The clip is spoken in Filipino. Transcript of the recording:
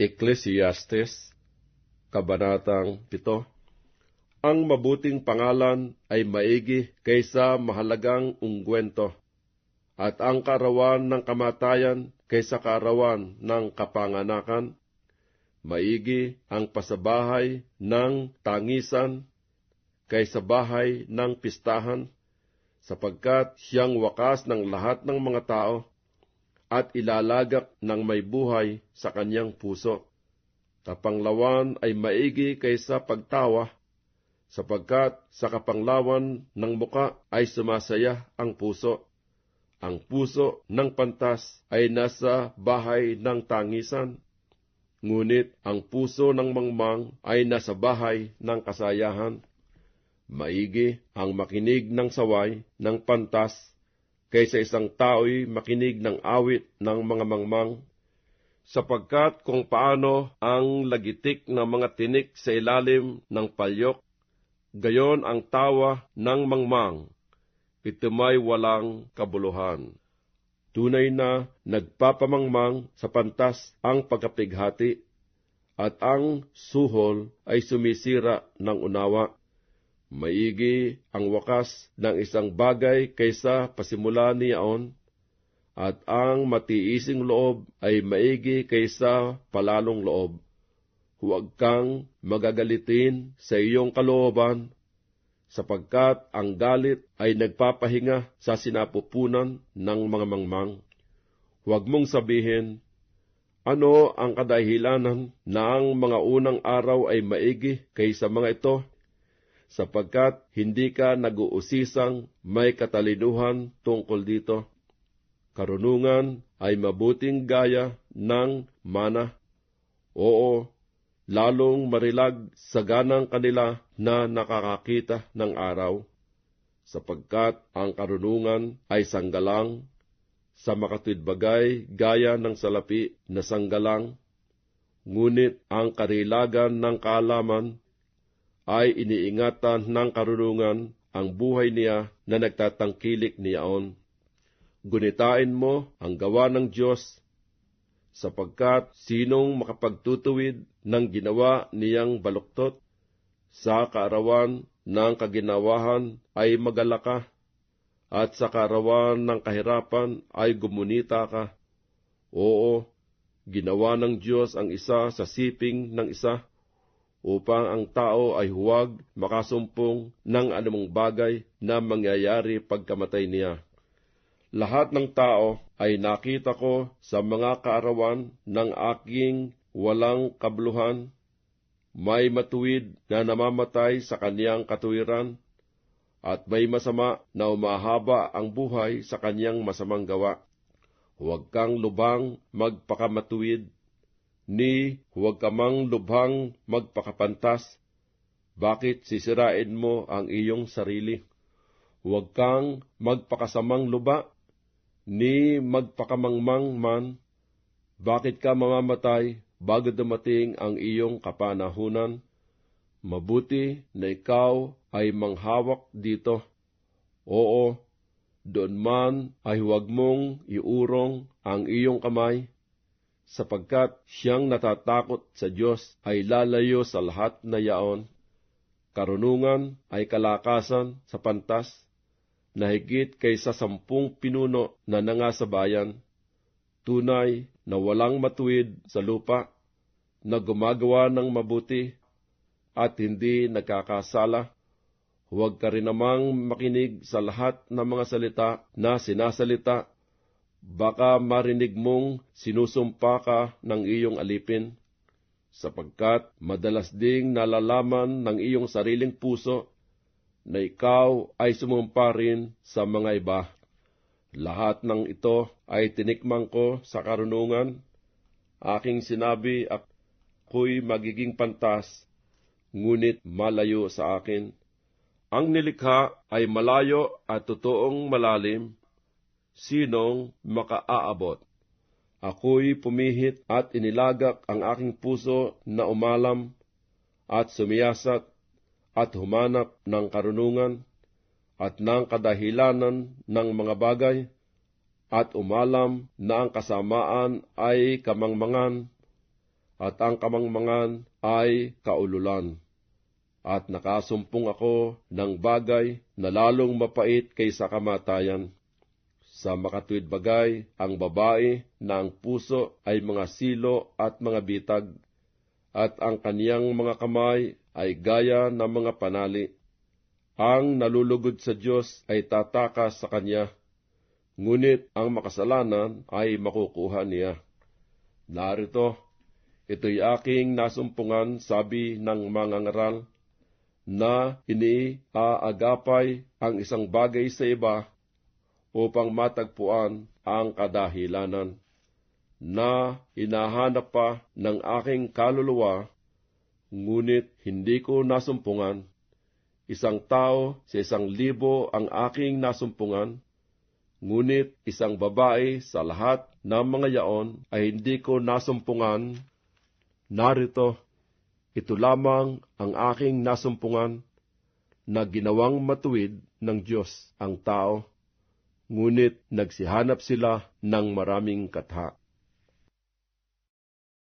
Ecclesiastes, Kabanatang 7 Ang mabuting pangalan ay maigi kaysa mahalagang ungkwento, at ang karawan ng kamatayan kaysa karawan ng kapanganakan. Maigi ang pasabahay ng tangisan kaysa bahay ng pistahan, sapagkat siyang wakas ng lahat ng mga tao at ilalagak ng may buhay sa kanyang puso. Kapanglawan ay maigi kaysa pagtawa, sapagkat sa kapanglawan ng muka ay sumasaya ang puso. Ang puso ng pantas ay nasa bahay ng tangisan, ngunit ang puso ng mangmang ay nasa bahay ng kasayahan. Maigi ang makinig ng saway ng pantas kaysa isang tao'y makinig ng awit ng mga mangmang, sapagkat kung paano ang lagitik ng mga tinik sa ilalim ng palyok, gayon ang tawa ng mangmang, ito may walang kabuluhan. Tunay na nagpapamangmang sa pantas ang pagkapighati, at ang suhol ay sumisira ng unawa. Maigi ang wakas ng isang bagay kaysa pasimula niyaon, at ang matiising loob ay maigi kaysa palalong loob. Huwag kang magagalitin sa iyong kalooban, sapagkat ang galit ay nagpapahinga sa sinapupunan ng mga mangmang. Huwag mong sabihin, ano ang kadahilanan na ang mga unang araw ay maigi kaysa mga ito? Sapagkat hindi ka nag-uusisang may katalinuhan tungkol dito. Karunungan ay mabuting gaya ng mana. Oo, lalong marilag sa ganang kanila na nakakakita ng araw, sapagkat ang karunungan ay sanggalang sa makatwid bagay gaya ng salapi na sanggalang, ngunit ang karilagan ng kaalaman ay iniingatan ng karunungan ang buhay niya na nagtatangkilik niyaon. Gunitain mo ang gawa ng Diyos, sapagkat sinong makapagtutuwid ng ginawa niyang baluktot, sa kaarawan ng kaginawahan ay magalaka, at sa kaarawan ng kahirapan ay gumunita ka. Oo, ginawa ng Diyos ang isa sa siping ng isa, upang ang tao ay huwag makasumpong ng anumang bagay na mangyayari pagkamatay niya. Lahat ng tao ay nakita ko sa mga kaarawan ng aking walang kabluhan. May matuwid na namamatay sa kaniyang katuwiran, at may masama na umahaba ang buhay sa kaniyang masamang gawa. Huwag kang lubang magpakamatuwid ni huwag ka mang lubhang magpakapantas. Bakit sisirain mo ang iyong sarili? Huwag kang magpakasamang luba, ni magpakamangmang man. Bakit ka mamamatay bago dumating ang iyong kapanahunan? Mabuti na ikaw ay manghawak dito. Oo, doon man ay huwag mong iurong ang iyong kamay sapagkat siyang natatakot sa Diyos ay lalayo sa lahat na yaon. Karunungan ay kalakasan sa pantas, na higit kaysa sampung pinuno na nangasabayan. Tunay na walang matuwid sa lupa, na gumagawa ng mabuti at hindi nagkakasala. Huwag ka rin namang makinig sa lahat ng mga salita na sinasalita baka marinig mong sinusumpa ka ng iyong alipin, sapagkat madalas ding nalalaman ng iyong sariling puso na ikaw ay sumumpa rin sa mga iba. Lahat ng ito ay tinikmang ko sa karunungan. Aking sinabi ako'y magiging pantas, ngunit malayo sa akin. Ang nilikha ay malayo at totoong malalim, sinong makaaabot. Ako'y pumihit at inilagak ang aking puso na umalam at sumiyasat at humanap ng karunungan at ng kadahilanan ng mga bagay at umalam na ang kasamaan ay kamangmangan at ang kamangmangan ay kaululan. At nakasumpong ako ng bagay na lalong mapait kaysa kamatayan. Sa makatuwid bagay, ang babae na ang puso ay mga silo at mga bitag, at ang kaniyang mga kamay ay gaya ng mga panali. Ang nalulugod sa Diyos ay tatakas sa Kanya, ngunit ang makasalanan ay makukuha niya. Narito, ito'y aking nasumpungan, sabi ng mga ngaral, na iniaagapay ang isang bagay sa iba upang matagpuan ang kadahilanan, na hinahanap pa ng aking kaluluwa, ngunit hindi ko nasumpungan. Isang tao sa isang libo ang aking nasumpungan, ngunit isang babae sa lahat ng mga yaon ay hindi ko nasumpungan. Narito, ito lamang ang aking nasumpungan na ginawang matuwid ng Diyos ang tao, ngunit nagsihanap sila ng maraming katha.